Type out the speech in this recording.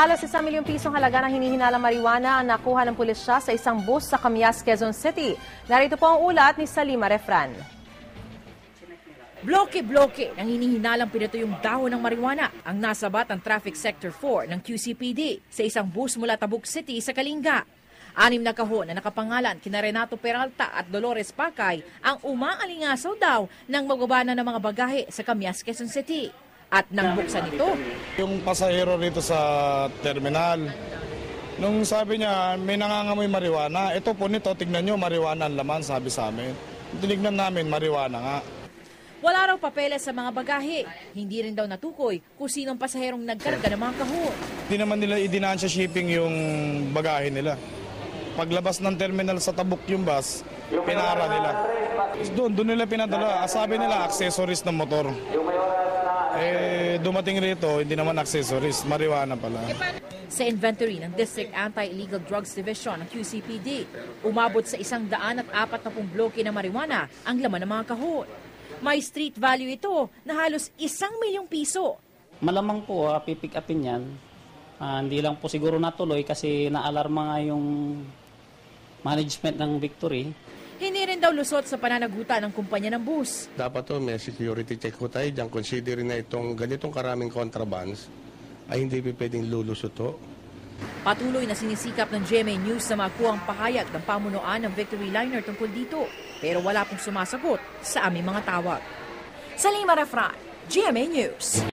Halos isang milyong pisong halaga ng hinihinalang marijuana ang nakuha ng pulisya sa isang bus sa Camias, Quezon City. Narito po ang ulat ni Salima Refran. Bloke-bloke ng hinihinalang pinatuyong dahon ng marijuana ang nasabat ang Traffic Sector 4 ng QCPD sa isang bus mula Tabuk City sa Kalinga. Anim na kahon na nakapangalan kina Renato Peralta at Dolores Pacay ang umaalingasaw daw ng magbabana ng mga bagahe sa Camias, Quezon City. At nang buksan ito, Yung pasahero rito sa terminal, nung sabi niya may nangangamoy marijuana, ito po nito, tignan nyo, marijuana ang laman, sabi sa amin. Tinignan namin, marijuana nga. wala raw papeles sa mga bagahe. Hindi rin daw natukoy kung sinong pasaherong nagkarga ng mga kahon. Hindi naman nila idinaan sa shipping yung bagahe nila. Paglabas ng terminal sa tabuk yung bus, pinara nila. Doon, doon nila pinadala. Ah, Sabi nila, accessories ng motor. Eh, dumating rito, hindi naman accessories, marijuana pala. Sa inventory ng District Anti-Illegal Drugs Division ng QCPD, umabot sa isang daan at apat na bloke ng marijuana ang laman ng mga kahon. May street value ito na halos isang milyong piso. Malamang po, uh, pipick upin yan. Ah, hindi lang po siguro natuloy kasi naalarma nga yung management ng Victory. Hindi rin daw lusot sa pananagutan ng kumpanya ng bus. dapat to may security check ko tayo dyan. Considering na itong ganitong karaming contrabands, ay hindi pa pwedeng lulusot to. Patuloy na sinisikap ng GMA News na makuha ang pahayag ng pamunuan ng Victory Liner tungkol dito. Pero wala pong sumasagot sa aming mga tawag. Salima Refran, GMA News.